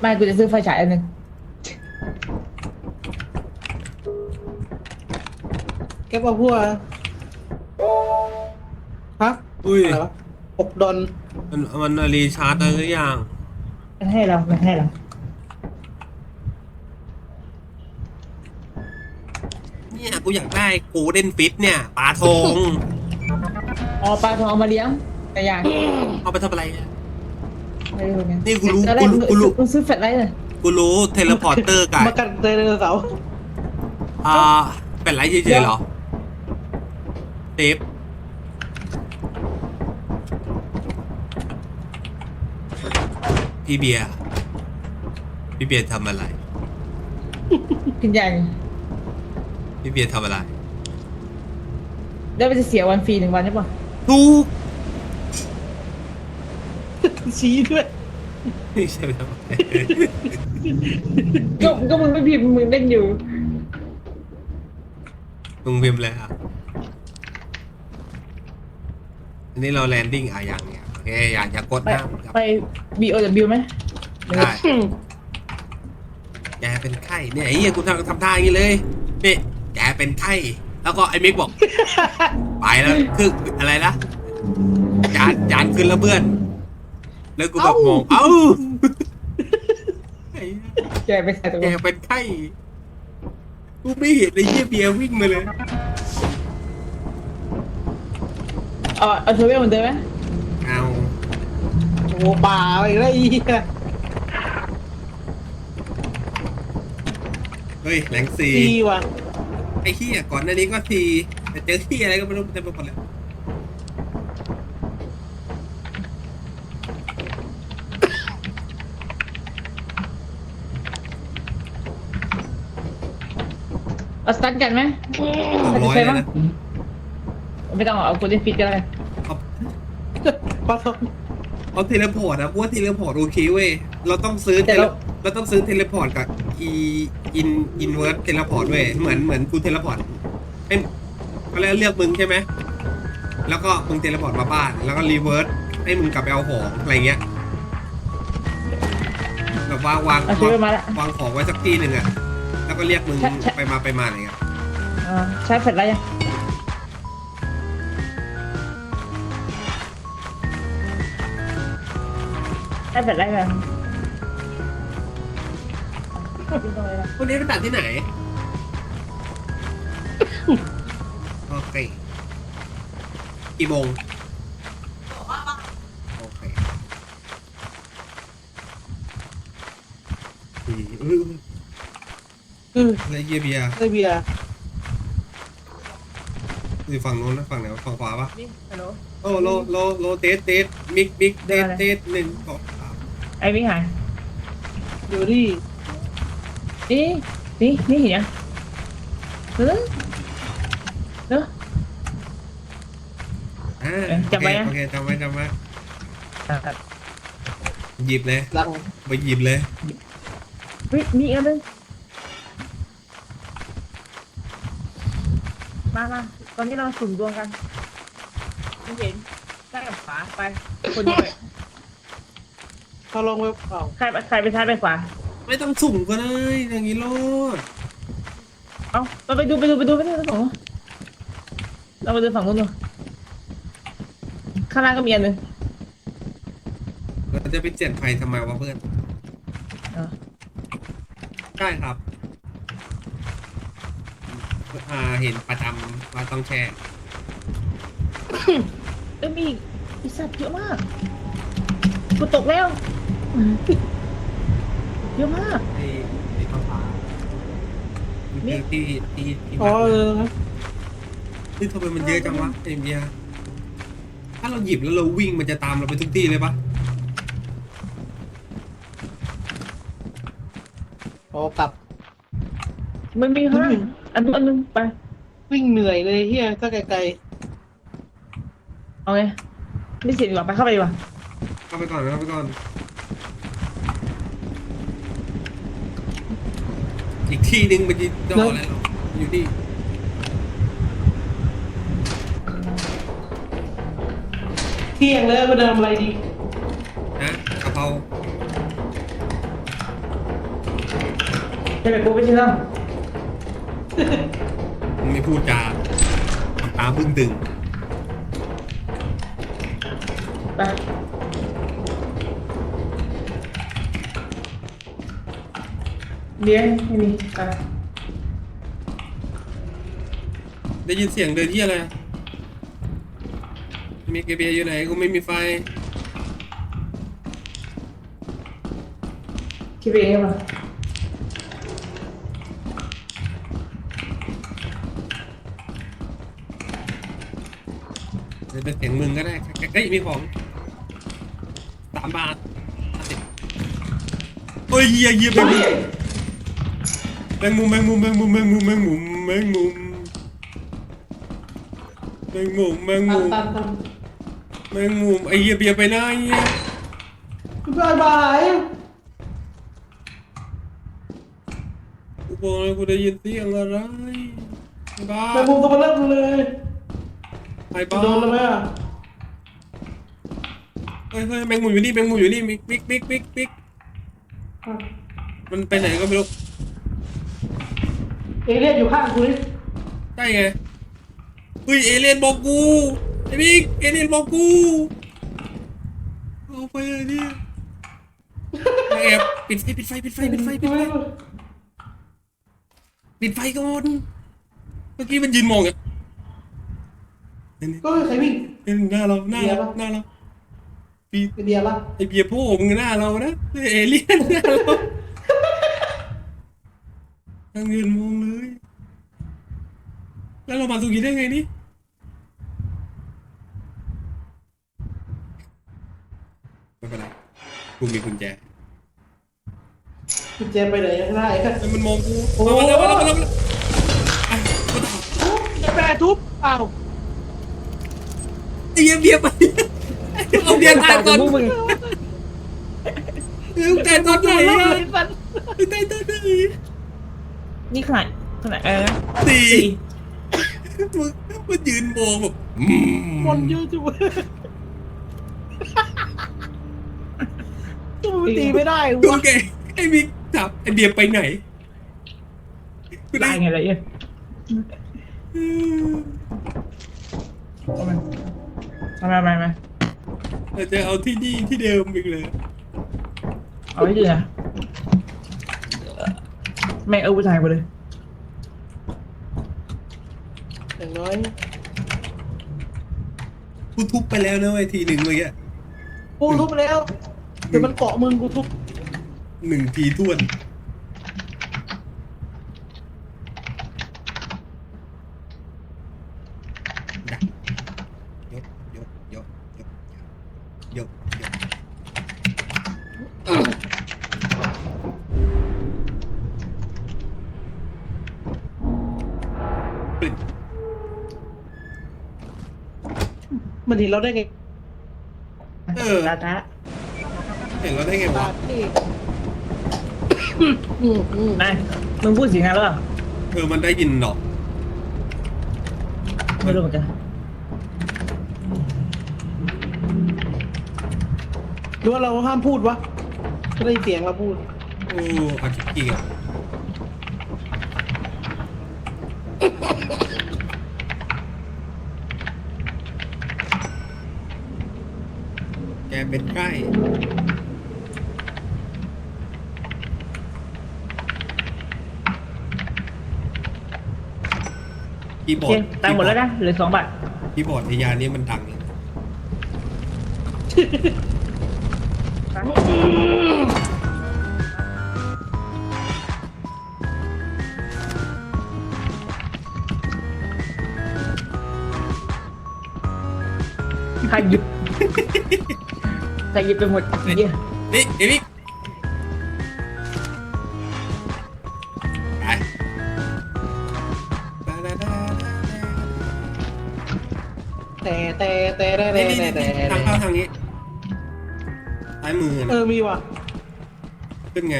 ไม่กูจะซื้อไฟฉายอันหนึงแกบอกพวกฮะอุ้ย อะไรวะหกดอนมันมันรีชาร์จอะไรหรือยังมันให้เรามันให้เราเนี่ยกูอยากได้โกลเด้นฟิตเนี่ยปลาทองอ๋อปลาทองมาเลี้ยงแต่อย่างเอาไปทำอะไรเนี่ย ไม่รู้เหมือนกันนี่กูรู้อะไรกูรู้กูรู้มึงซื้อแฟลชไลท์เลยกูรู้เทเลพอร์เตอร์กับมากันไดโนเสาร์อ่าเป็นไรเฉยๆเหรอเทปพี่เบียร์พี่เบียร์ทำอะไรขึ้นใหญ่พี่เบียร์ทำอะไรแล้วมันจะเสียวันฟรีหนึ่งวันใช่ปะถูก ชี้ด้วยไม่ใช่ทำไมก็ก็มึงไม่พิมพ์มึงเล่นอยู่ มึงพิมพ์เลยอะอันนี้เราแลนดิ้งอะอย่างเนี่ยโอเคอยากจะกดไปหน้าครับไป B O W ไหมได้แกเป็นไข้เนี่ยไอ้เหี้ยกูทำทำท่าอย่างนี้เลยนี่แกเป็นไข้แล้วก็ไอ้มิกบอก ไปแล้วคืออะไรนะจานจานขึ้นแล้วเพื่อน แล้วกูแบบมองเอ้าไอ้แกไปใส่ตัวแกเป็นไข้กูไม่เห็นไอ้เหี้ยเบียร์วิ่งมาเลย เอาเอาเทอร์เวลเหมือนเดิมไหมเอาโอ้โหป่าไปอีกแล้วไอ้เหี้ยเฮ้ยแหลงซีดีว่ะไอ้เหี้ยก่อนหน้านี้ก็ทีแต่เจอที่อะไรก็ไม่รู้เต็มไปหมดเลย เอาสตันกันไหมสองร้อยเลยนะไม่ต้องเอากูได้ฟิตก็ได้เอาปลาทองเอาเทเลพอร์ตอะเพราะว่าเทเลพอร์ตโอเคเว้ย เราต้องซื้อเทเลเราต้องซื้อเทเลพอร์ตกับอีอินอินเวิร์สเทเลพอร์ตเว้ย เหมือนเหมือนกูเทเลพอร์ตเป็นเขาเรียกเลือกมึงใช่ไหม แล้วก็มึงเทเลพอร์ตมาบ้าน แล้วก็รีเวิร์สให้มึงกลับไปเอาของอะไรเงี้ยแบบวางวางเอาเทอร์เวลมาละวางของไว้สักที่หนึ่งอะ แล้วก็เรียกมึงใช่ใช่ ไปมาไปมาอะไรเงี้ยอ่าใช้แฟลชไลท์ยังใช้แฟลชไลท์ยังพวกนี้เป็นตัดที่ไหน โอเคกี่โมงโอเคอืมเออ เอออะไรเยียเบียร์ไอเบียร์อยู่ฝั่งโน้นนะฝั่งไหนวะฝั่งขวาปะนี่ฮัลโหล โอ้โลโลโลเตสเตสมิกมิกเตสได้เตสหนึ่งสองสามไอ้วิ่งหายอยู่ที่นี่นี่นี่เห็นยังเออเนอะ อ่าเอ๊ะจำไว้นะ โอเคโอเคจำไว้จำไว้หยิบเลยหลังไปหยิบเลย เฮ้ยมีอีกอันนึง มามาตอนนี้เราสุ่มดวงกันไม่เห็นได้กับขวาไป คนเดียวไปเขาลงไปเปล่าใครใครไปซ้ายไปขวา ไม่ต้องสุ่มก็ได้ อย่างนี้โลดเอาเราไปดูไปดูไปดูไปดูไปดูฝั่งนู้นเราไปดูฝั่งนู้นดูข้างล่างก็มีอันหนึงเราจะไปเจ็ดไฟทำไมวะเพื่อนเออได้ครับ อ่าเห็นประจำว่าต้องแช่ เอ้ยมีอีกอีสัตว์เยอะมากกูตกแล้ว เยอะมาก ไอ้ไอ้ฟ้าฟ้านี่ที่ที่ที่อ๋อบ้านเออนะนี่ทำไมมันเยอะจังวะไอ้เบียร์ถ้าเราหยิบแล้วเราวิ่งมันจะตามเราไปทุกที่เลยปะอ๋อกลับมันมีข้างล่าง อันนู้นอันนึงไป วิ่งเหนื่อยเลยเฮียถ้าไกลเอาไงไม่เสียดีกว่าไปเข้าไปดีกว่าเข้าไปก่อนเข้าไปก่อน อีกที่หนึ่งมันจะดออะไรหรออยู่นี่ๆเที่ยงแล้วมาเดินทำอะไรดีนะกะเพรา ใช่ไหมกูไม่ใช่แล้ว มึงไม่พูดจาทำตาบึ้งตึงไปเลี้ยงไม่มีไปได้ยินเสียงเดินที่อะไรอะมีเกเบียอยู่ไหนกูไม่มีไฟ คิดไปเองม มีของสามบาทห้าสิบโอ้ยเหี้ยเหี้ยแมงมุมแมงมุมแมงมุมแมงมุมแมงมุมแมงมุมแมงมุมแมงตัมุนมตันตันแมงมุมไอ้เหี้ยเบียร์ไปไหนเหี้ยบายบายกูบอกเลยกูได้ยินเสียงอะไรไอ้บ้าแมงมุมตัวมันเริ่มเลยไอ้บ้าโดนแล้วไหมอะ เฮ้ยเฮ้ยแมงมุมอยู่นี่แมงมุมอยู่นี่มิกมิกมิกมิกมิกมันไปไหนก็ไม่รู้เอเลี่ยนอยู่ข้างกูนี่ใช่ไงเฮ้ยเอเลี่ยนบอกกูไอ้มิกเอเลี่ยนบอกกูเอาไปเลยเนี่ยมาแอบปิดไฟปิดไฟปิดไฟปิดไฟปิดไฟปิดไฟก่อนเมื่อกี้มันยืนมองอะเห็นก็ไม่มีใครวิ่งเห็นหน้าเราหน้าเราเบียร์ปะหน้าเรา ปีไอเดียปะไอเบียร์โพ่มึงหน้าเรานะเอเลี่ยนหน้าเราทั้งยืนมองเลย แล้วเรามาตรงนี้ได้ไงนี่ไม่เป็นไรกูมีกุญแจกุญแจไปไหนยังได้แล้วมันมองกูโอ้มาแล้วมาแล้วมาแล้วมาแล้วอะมาต่อแปรทุบอ้าวไอ้เหี้ยเบียร์ไป เอาเบียร์ตายก่อนพวกมึงเอาตายตอนไหนอะสันตายตอนไหนนี่ขนาดขนาดอะไรนะสี่สี่มึงมันยืนมองแบบอืมคนเยอะจังตัวมันตีไม่ได้ดูวะแกไอ้มิกจับไอ้เบียร์ไปไหนกูได้ได้ไงอะไรเนี่ยอืมเอามาเอามามามา เราจะเอาที่นี่ที่เดิมอีกเลยเอาไว้ดีนะแม่งเอาผู้ชายไปเลย อย่างน้อยกูทุบไปแล้วนะไอ้ทีหนึ่งเมื่อกี้กูทุบไปแล้วเดี๋ยวมันเกาะมึงกูทุบหนึ่งทีท้วนดักยกยกยกยกยกยก มัน เห็นเราได้ไงเออ ตาตาเห็นเราได้ไงตาวะที่อืมอืมนายมึงพูดเสียงอะไรหรือเปล่าเออมันได้ยินหรอกไม่รู้เหมือนกันหรือว่าเราห้ามพูดวะก็ได้ยินเสียงเราพูดโอ้อาคิกิอะ เป็นใกล้คีย์บโออเคร์ดตังค์หมดแล้วนะเหลือสองบาทคีย์บอร์ดไอยานี้มันดังเลยใครหยิบ ใครหยิบไปหมดไอ้เหี้ยนี่เอวิกไปแต่แต่แต่แต่แต่นี่นี่แต่นี่แต่ทางเข้าทางนี้ซ้ายมือเอนะอมีว่ะขึ้นไง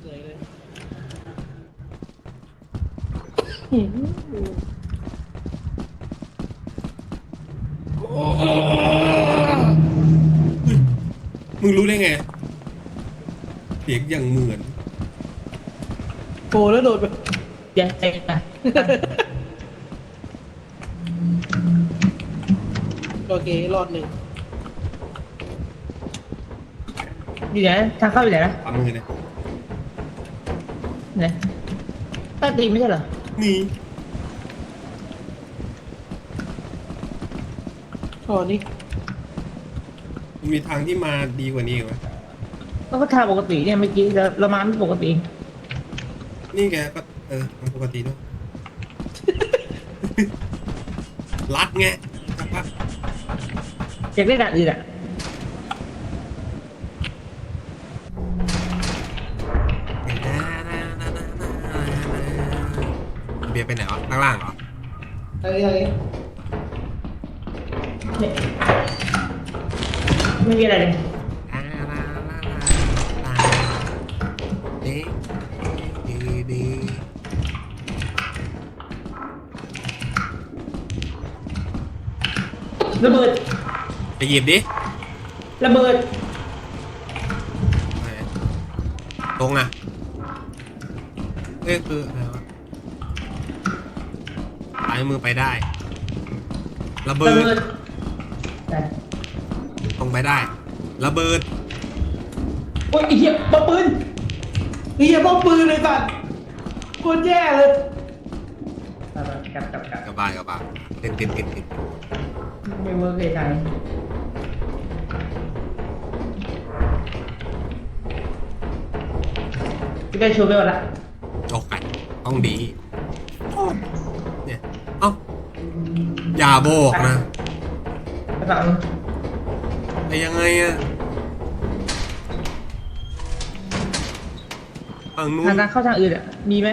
เหนื่อยเลยอืม มึงรู้ได้ไง สียง อย่างเหมือนโผล่แล้วโดดไปเดี๋ยวใจนะโอเครอดหนึ่งอยู่ไหนทางเข้าอยู่ไหนนะขวามือเนี่ยไหนใต้ตีนไม่ใช่เหรอนี่อ๋อนี่มันมีทางที่มาดีกว่านี้อีกไหม ก็ทางปกติเนี่ยเมื่อกี้เราเรามาไม่ปกติ นี่แกก็เออทางปกติด้วยรัดไงสักพักอยากได้ด่านอื่นอะเบียร์ไปไหนวะข้างล่างเหรออะไรอะไรเนี่ยไม่มีอะไรเลย ดีดีดีระเบิดไปหยิบดิระเบิดตรงอะเอ้ยคืออะไรวะซ้ายมือไปได้ ระเบิระดเบิดแต่ตรงไปได้ ระเบิดโอ้ยไอ้เหี้ยปะปืน นี่อย่าป้องปืนเลยสัตว์โคตรแย่เลยกลับกลับกลับกระบาดกระบาดติดติดติดติดไม่เวิร์กเลยทางนี้พี่ได้โชว์ไปหมดละโอเคต้องดีเนี่ยเอ้าอย่าโบกนะกระเป๋าไอ้ยังไงอะ ฝั่งนู้ทานงนั้นเข้าทางอื่นอะมีไหม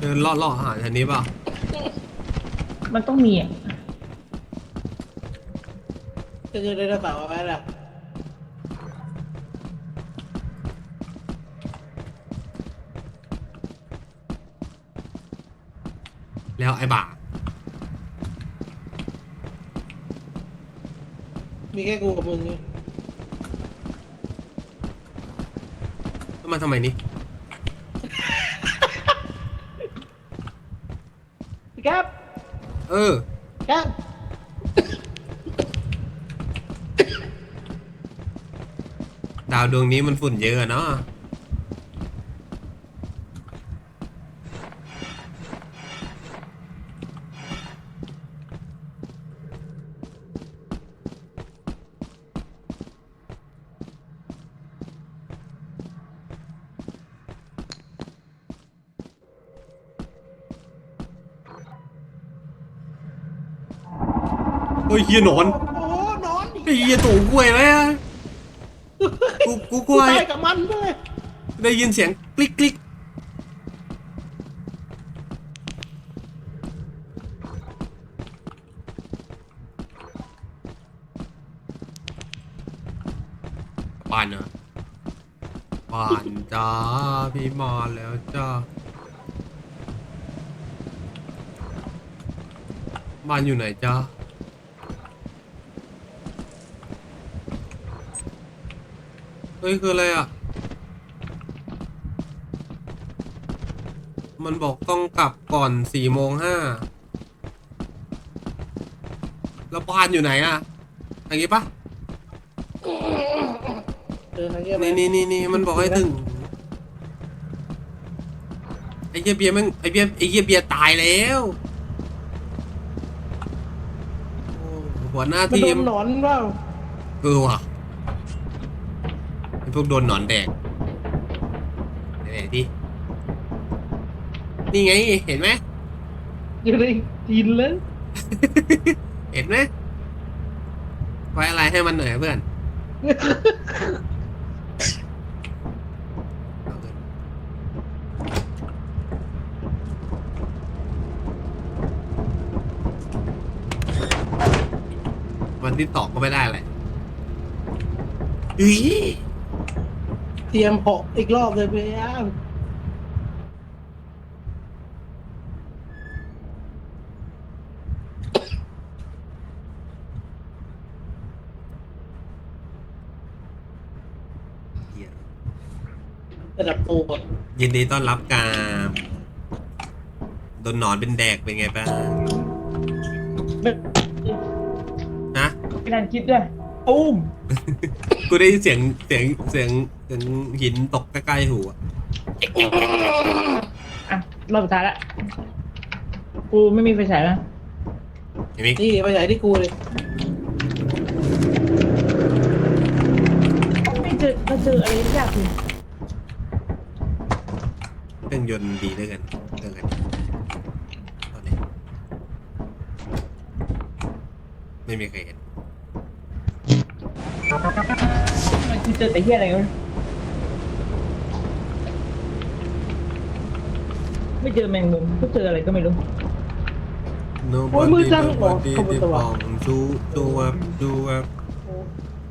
เดินเลาะๆหาแถวนี้เปล่ามันต้องมีอะจะเจอไดโนเสาร์อะไรล่ะแล้วไอ้บ่ามีแค่กูกับมึงไงแล้ว มันทำไมนี่พี่ครับเออครับดาวดวงนี้มันฝุ่นเยอะอะเนาะ เฮ้ยเฮียหนอนโอ้โหนอนไอ้เฮียตู่กล้วยไหมอะกูกูกล้วยตายกับมันด้วยได้ยินเสียงกลิกกลิกบ้านเนอะบ้านจ้าพี่มาแล้วจ้าบ้านอยู่ไหนจ้า เฮ้ยคืออะไรอะ มันบอกต้องกลับก่อนสี่โมงห้าแล้วบ้านอยู่ไหนอะอย่างงี้ปะเออทางเงี้ยนี่นี่นี่นี่มันบอกให้ถึงไอ้เหี้ยเบียร์แม่งไอ้เบียร์ไอ้เหี้ยเบียร์ตายแล้วโอ้หัวหน้ามันทีโดมนหนอนเปล่า เออว่ะไอ้ พวกโดนหนอนแดกไหนๆดินี่ไงเห็นไหมอยู่ในกินเลยเห็นไหมไว้อะไรให้มันหน่อยเพื่อนเอาเถอะวันที่ตอกก็ไม่ได้เลยอี เตรียมเหาะอีกรอบเลยพยายามฮียระดับตัวยินดีต้อนรับกามโดนหนอนเป็นแดกเป็นไงบ้างไม่นะไม่ทันคิดด้วย ตุ้มกูได้ยินเสียงเสียงเสียงเสียงหินตกใกล้ๆหูอะอะรอบสุดท้ายละกูไม่มีไฟฉายแล้วเห็นไหมนี่ไปไหนที่กูเลยไม่เจอก็เจออะไรยากเลยเครื่องยนต์ดีด้วยกันเรื่องกันตอนนี้ไม่มีใครเห็น มันคือเจอแต่เหี้ยอะไรวะไม่เจอแมงมุมก็เจออะไรก็ไม่รู้ Nobody nobody ที่ปองชูชูวับชูวับ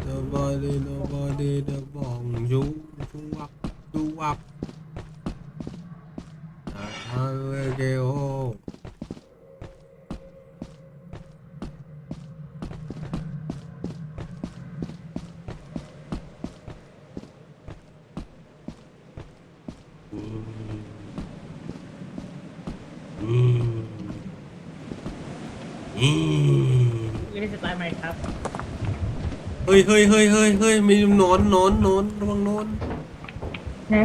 Nobody nobody ที่ปองชูชูวับชูวับอาเวเกโอ อืมอืม ไม่ได้สไตล์ใหม่ครับ เฮ้ยเฮ้ยเฮ้ยเฮ้ยเฮ้ยมีหนอนหนอนหนอนระวังหนอนฮะ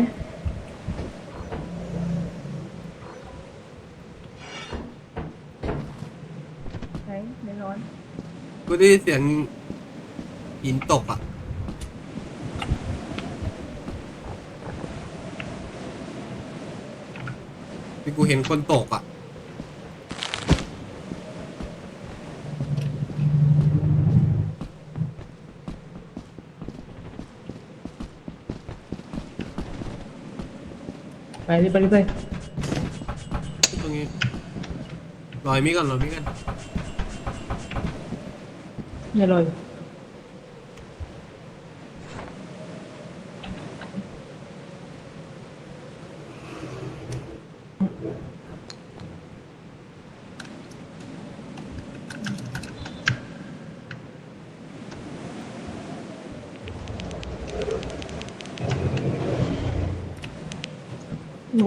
ใช่แน่นอนกูได้ยินเสียงหินตกอะที่กูเห็นคนตกอะ ไปเลยไปเลยไปตรงนี้รอยมีก่อนรอยมีก่อนอย่าลอย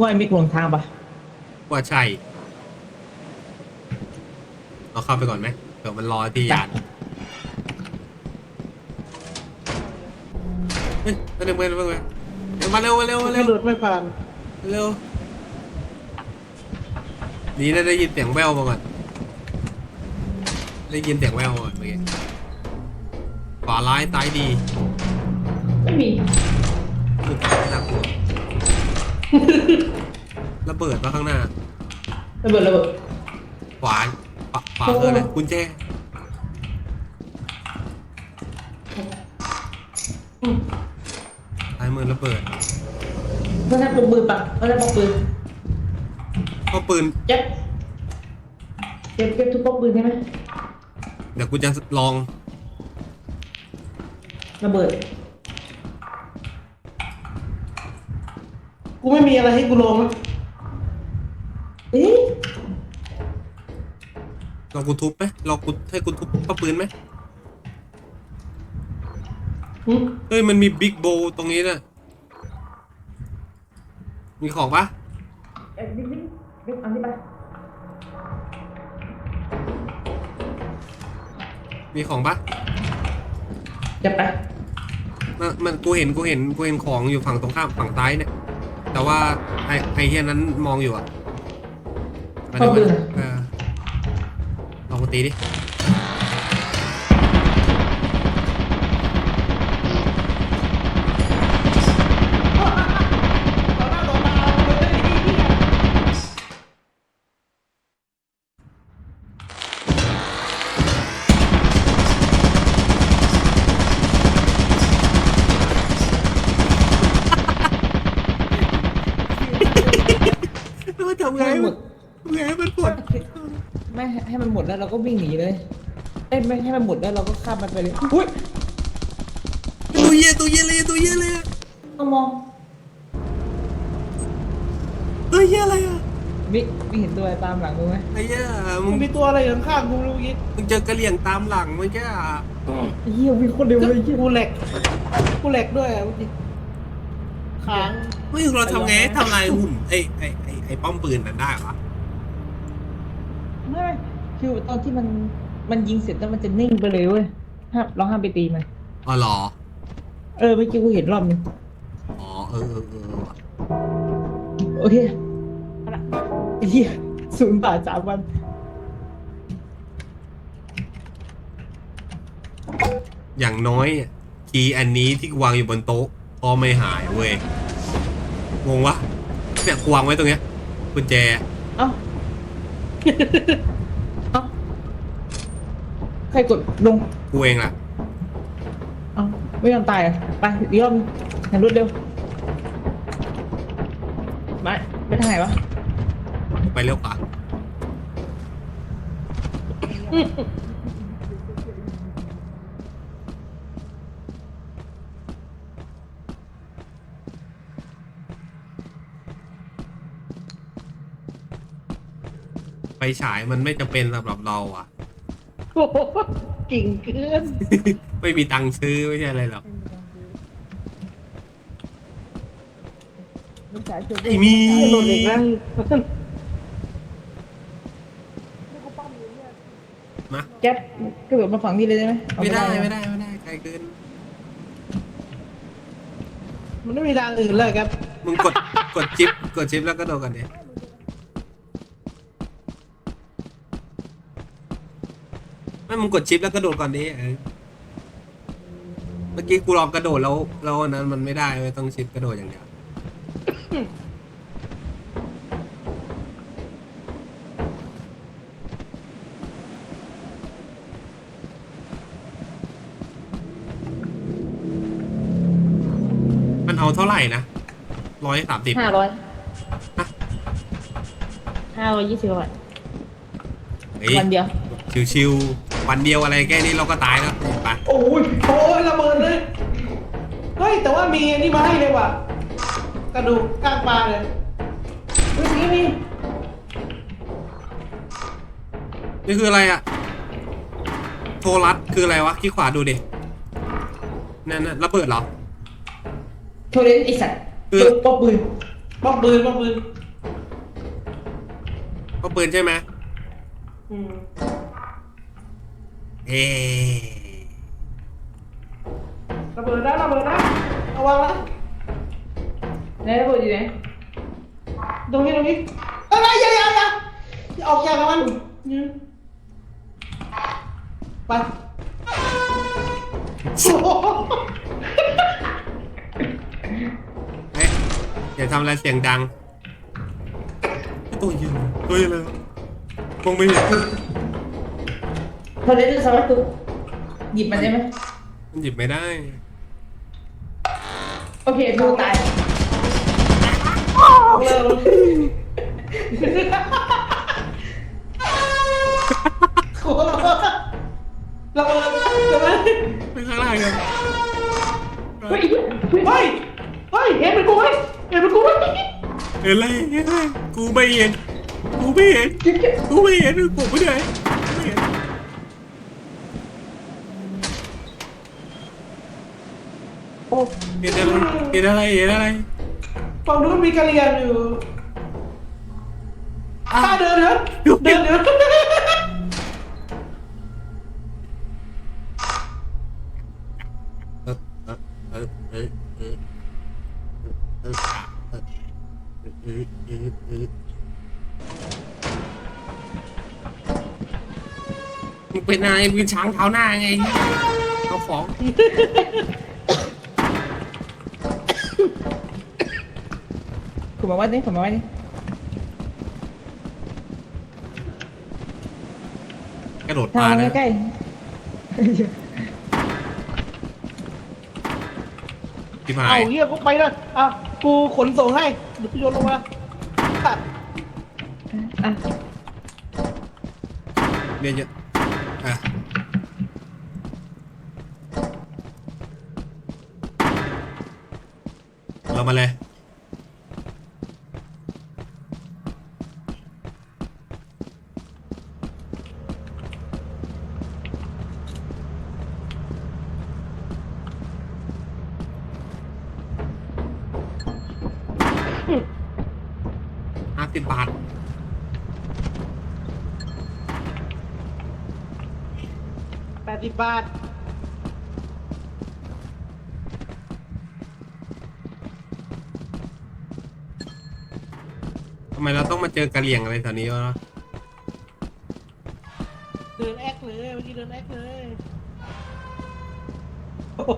ว่าไอ้มิกหลงทางปะว่าใช่เราเข้าไปก่อนไหมเดี๋ยวมันรอที่ยานเฮ้ยมาเร็วมาเร็วมาเร็วมาเร็วมาเร็วมาไม่เร็วหลุดไม่ผ่านเร็วนี่ได้ได้ยินเสียงแววมาก่อนได้ยินเสียงแววมาก่อนเมื่อกี้ขวาร้ายซ้ายดีไม่มีน่ากลัว ระเบิดมาข้างหน้า ระเบิดระเบิดขวาขวาขวาคืออะไรกุญแจซ้ายมือระเบิดเขาใช้ปืนปะเขาใช้ปอกปืนก็ปืนเจ็บเจ็บเจ็บทุกปอกปืนใช่ไหมเดี๋ยวกูจะลองระเบิด กูไม่มีอะไรให้กูลงนะ เอ๊ะลองกูทุบไหมลองกูให้กูทุบป้าปืนไหมหึเฮ้ยมันมีบิ๊กโบตรงนี้น่ะมีของปะเอ๊ะบิ๊กบิ๊กบิ๊กเอานี่ไปมีของปะเจ็บไปมันมันกูเห็นกูเห็นกูเห็นของอยู่ฝั่งตรงข้ามฝั่งซ้ายเนี่ย แต่ว่าไอไอเฮียนั้นมองอยู่อะ มา ปอก เดี๋ยว ปืน เออลองกูตีดิ ต่อหน้าต่อตาเลยไอ้เหี้ย แล้วมันทำไง ให้หม วะ ด ทำ ไงให้มันปวดไม่ให้มันหมดแล้วเราก็วิ่งหนีเลยเอ้ยไม่ให้มันหมดแล้วเราก็ข้ามมันไปเลยอุ้ยตัวเหี้ยตัวเหี้ยเลยตัวเหี้ยเลยอะต้องมองตัวเหี้ยอะไรอะมิกไม่เห็นตัวอะไรตามหลังมึงไหมไอ้เหี้ยมึมึงงมีตัวอะไรข้างๆกูเมื่อกี้มึงเจอกระเหลี่ยงตามหลังเมื่อกี้อะไอ้เหี้ยวิ่งคนเดียวเลยไอ้เหี้ยกูแหลกกูแหลกด้วยอะเมื่อกี้ค้างไม่เราทำไงให้ทำลายหุ่นไอ้ไอ้ไอ้ไอ้ป้อมปืนนั้นได้วะ ไม่คือตอนที่มันมันยิงเสร็จแล้วมันจะนิ่งไปเลยเว้ยห้ามเราห้ามไปตีมัน อ๋อเหรอ เออเมื่อกี้กูเห็นรอบนึงอ๋อเออเออเออว่ะโอเคเอาละไอ้เหี้ยศูนย์บาทสามวัน อย่างน้อยคีย์อันนี้ที่วางอยู่บนโต๊ะก็ไม่หายเว้ยงงวะเนี่ยกูวางไว้ตรงเนี้ยกุญแจ เอ้า เอ้าใครกดลง กูเองล่ะ เอ้าไม่ยอมตายเหรอะไปอีกรอบนึงอย่างรวดเร็วมาไปทางไหนวะไปเร็วกว่า ฟฉายมันไม่จำเป็นสำหรับเราอะ โอ้โหกิ่งเกินไม่มีตังค์ซื้อไม่ใช่อะไรหรอกไอ้มีโดนเด็กแล้วมาแก๊ปกระโดดมาฝั่งนี้เลยได้ไหมเอาไม่ได้นะไม่ได้ไม่ได้ไกลเกินมันไม่มีทางอื่นเลยครับมึงกดกดชิปกดชิปแล้วก็โดนกันเนี่ย ไม่มึงกดชิปแล้วก็โดดก่อนดิเออเมื่อกี้กูลองกระโดดแล้วแล้วอันนั้นมันไม่ได้ไม่ต้องชิปกระโดดอย่างเดียวมันเอาเท่าไหร่นะร้อยสามสิบห้าร้อยฮะห้าร้อยยี่สิบบาทเฮ้ยวันเดียว ชิวๆ วันเดียวอะไรแค่นี้เราก็ตายแล้วไปโอ้ยโอ้ยระเบิดเลยเฮ้ยแต่ว่ามีอันนี่มาให้เลยว่ะกระดูกกล้างปลาเลยเฮ้ยนี่มีนี่คืออะไรอะโทรรัดคืออะไรวะขี้ขวาดูดินั่นน่ะระเบิดเหรอโทรเลนไอสัตว์คือป๊อปปืนป้อมปืนป้อมปืนก็ปืนใช่ไหมอืม เอ๊ะระเบิดนะระเบิดนะระวังนะไหนระเบิดอยู่ไหนตรงนี้ตรงนี้อะไรอย่าอย่าอย่าอย่าออกจากมันยืนไปโอ้โหเอ๊ะอย่าทำอะไรเสียงดังตัวเย็นตัวเย็นเลยมองไม่เห็น โทรเลนสวัสดิ์หยิบมันได้ไหมมันหยิบไม่ได้ โอเคดูตายเร็วโอ้โหระเบิดใช่ไหมไปข้างล่างเลยเฮ้ยเฮ้ยเฮ้ยเห็นเป็นกูไหมเห็นเป็นกูไหมเห็นอะไรเห็นอะไรกูไม่เห็นกูไม่เห็นเก็บเก็บกูไม่เห็นกูไม่ได้ อ้เห็นอะไรเห็นอะไรเห็นอะไรฟังดูมีกะเลียงอยู่อ้าอ้เดินเถอะเดินเถอะเป็นนายมึงช้างเท้าหน้าไงเอาของ ขุดมาวัดนี่ขุดมาวัดนี่กระโดดทาปางนะใกล้ที่มาเอาเหี้ยกูไปเลยอะกูขนส่งให้เดี๋ยวกูโยนลงมาอะๆอะเนี่ยเยอะอะเรามาเลย สิบบาท แปดสิ บบาททำไมเราต้องมาเจอกระเหลี่ยงอะไรแถวนี้วะเดินแอคเลยเมื่อกี้เดินแอคเลยโอ้โห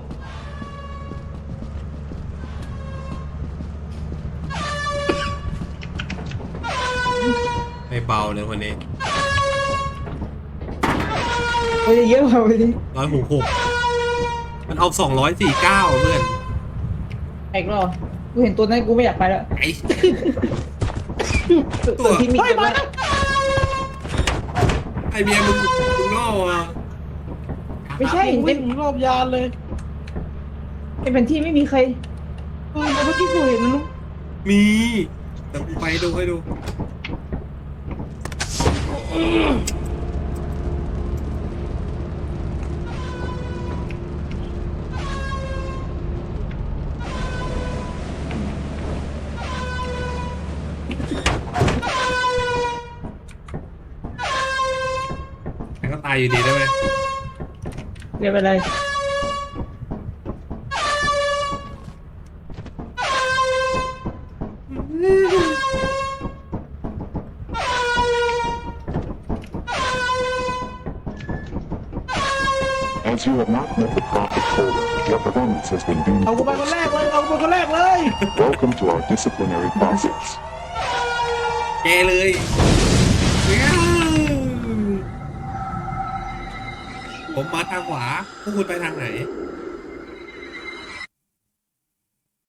ไม่เบาเลยคนนี้ โอ้ยเยอะกว่าไปดิร้อยหกหกมันเอาสองร้อยสี่เก้าเพื่อนแอกรอกูเห็นตัวนั้นกูไม่อยากไปแล้วไอ้ตัวตัวที่มีเฮ้ยเยอะมามากแล้วไอเบียร์มึงมึงล่ออะไม่ใช่วิ่ในงรอบยานเลยในแผนที่ไม่มีใครเออเมื่อกี้กูเห็นมันมีแต่กูไปดูให้ดู อยู่ดีด้วย เรียกอะไร As you have not met the profit quota, your performance has been deemed เอากูไปคนแรกเลย เอากูไปคนแรกเลย Welcome to our disciplinary process. แกเลย ผมมาทางขวาพวกคุณไปทางไหน